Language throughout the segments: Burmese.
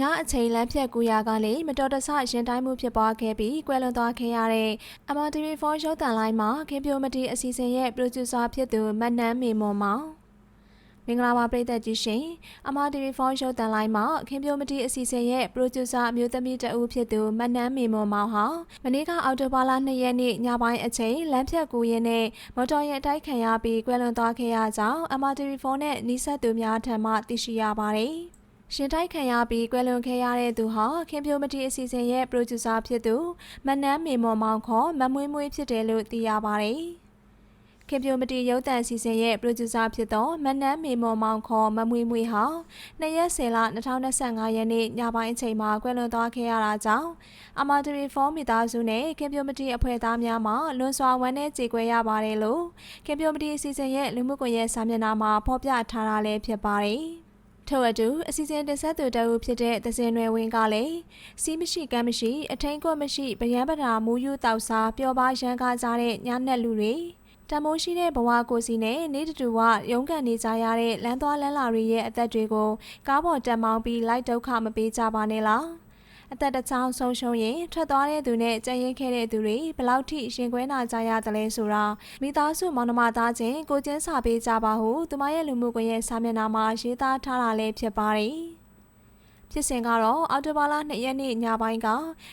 ညအချိန်လမ်းဖြတ်ကူရာကလည်းမတော်တဆရင်တိုင်းမှုဖြစ်ပွားခဲ့ပြီးကွဲလွန်သွားခဲ့ရတဲ့ MRTV4 ရုပ်သံလိုင်းမှာခင်ပြိုမတီအစီအစဉ်ရဲ့ producer ဖြစ်သူမတ်နန်းမေမွန်မောင်မင်္ဂလာပါပရိသတ်ကြီးရှင် MRTV4 ရုပ်သံလိုင်းမှာခင်ပြိုမတီအစီအစဉ်ရဲ့ producer အမျိုးသမီးတဦးဖြစ်သူမတ်နန်းမေမွန်မောင်ဟာမနေ့ကအောက်တိုဘာလ2ရက်နေ့ညပိုင်းအချိန်လမ်းဖြတ်ကူရင်းနဲ့မော်တော်ယာဉ်အတိုက်ခံရပြီးကွဲလွန်သွားခဲ့ရကြောင်း MRTV4 နဲ့နှိစက်သူများထံမှသိရှိရပါတယ်။ ရှင်တိုက်ခံရပြီးကွယ်လွန်ခဲ့ရတဲ့သူဟာခင်ပြိုမတီအစီအစဉ်ရဲ့ producer ဖြစ်သူမနန်းမေမော်မောင်ခေါ်မမွေးမွေးဖြစ်တယ်လို့သိရပါတယ်။ခင်ပြိုမတီရုပ်သံအစီအစဉ်ရဲ့ producer ဖြစ်သောမနန်းမေမော်မောင်ခေါ်မမွေးမွေးဟာ2ရက်10လ2025ရက်နေ့ညပိုင်းအချိန်မှာကွယ်လွန်သွားခဲ့ရတာကြောင့်အမာတီဖုန်းမိသားစုနဲ့ခင်ပြိုမတီအဖွဲ့သားများမှလွန်စွာဝမ်းနည်းကြေကွဲရပါတယ်လို့ခင်ပြိုမတီအစီအစဉ်ရဲ့လူမှုကွန်ရက်စာမျက်နှာမှာဖော်ပြထားတာလည်းဖြစ်ပါတယ်။ ထို့အတူအစီအစဉ်တင်ဆက်သူတအုပ်ဖြစ်တဲ့သစင်ရွယ်ဝင်းကလည်းစီးမရှိကမ်းမရှိအထင်းကွက်မရှိဗရန်ပဒါမူယူတောက်စားပျော်ပါရန်ကားကြတဲ့ညနက်လူတွေတမိုးရှိတဲ့ဘဝကိုစီနဲ့နေတူတူဝရုန်းကန်နေကြရတဲ့လမ်းသွားလမ်းလာတွေရဲ့အသက်တွေကိုကားပေါ်တက်မောင်းပြီးလိုက်ဒုက္ခမပေးကြပါနဲ့လား အသက်တစ်ချောင်းဆုံးရှုံးရင်ထွက်သွားတဲ့သူနဲ့ကြံရင်ခဲ့တဲ့သူတွေဘယ်လောက်ထိရှင်ခွဲနာကြရတယ်လဲဆိုတာမိသားစုမောင်နှမသားချင်းကိုချင်းစာပေးကြပါဟုသူမရဲ့လူမှုကွန်ရက်စာမျက်နှာမှာရေးသားထားတာလည်းဖြစ်ပါတယ်။ဖြစ်စဉ်ကတော့အော်တိုဘာလ2ရက်နေ့ညပိုင်းက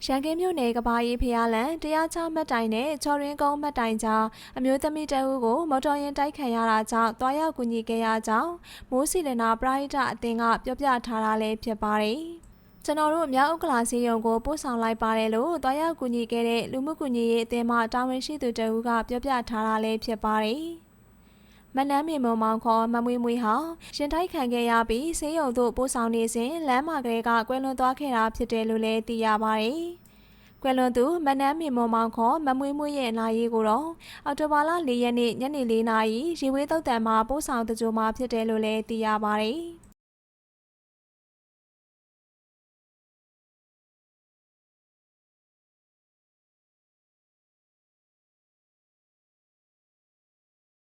ရန်ကင်းမြို့နယ်ကဘာရေးဖျားလန်တရားချမှတ်တိုင်နဲ့ချော်ရင်းကုန်းမှတ်တိုင်ကြားအမျိုးသမီးတအုပ်ကိုမော်တော်ယာဉ်တိုက်ခံရတာကြောင့်တွားရောက်ကူညီခဲ့ရကြောင်းမိုးစီလနာပရိုက်တာအသင်းကပြောပြထားတာလည်းဖြစ်ပါတယ်။ ကျွန်တော်တို့မြောက်ဥက္ကလာစီယုံကိုပို့ဆောင်လိုက်ပါတယ်လို့တွားရောက်ကူညီခဲ့တဲ့လူမှုကူညီရေးအသင်းမှတာဝန်ရှိသူတဦးကပြောပြထားတာလည်းဖြစ်ပါတယ်။မနမ်းမြေမုံမောင်ခေါ်မမွေးမွေးဟာရင်တိုက်ခံခဲ့ရပြီးဆေးရုံသို့ပို့ဆောင်နေစဉ်လမ်းမှာကလေးကကွယ်လွန်သွားခဲ့တာဖြစ်တယ်လို့လည်းသိရပါတယ်။ကွယ်လွန်သူမနမ်းမြေမုံမောင်ခေါ်မမွေးမွေးရဲ့အနာရေးကိုတော့အော်တိုဘာလ၄ရက်နေ့ညနေ၄နာရီရေဝေးတုတ်တံမှာပို့ဆောင်တကြိုမှာဖြစ်တယ်လို့လည်းသိရပါတယ်။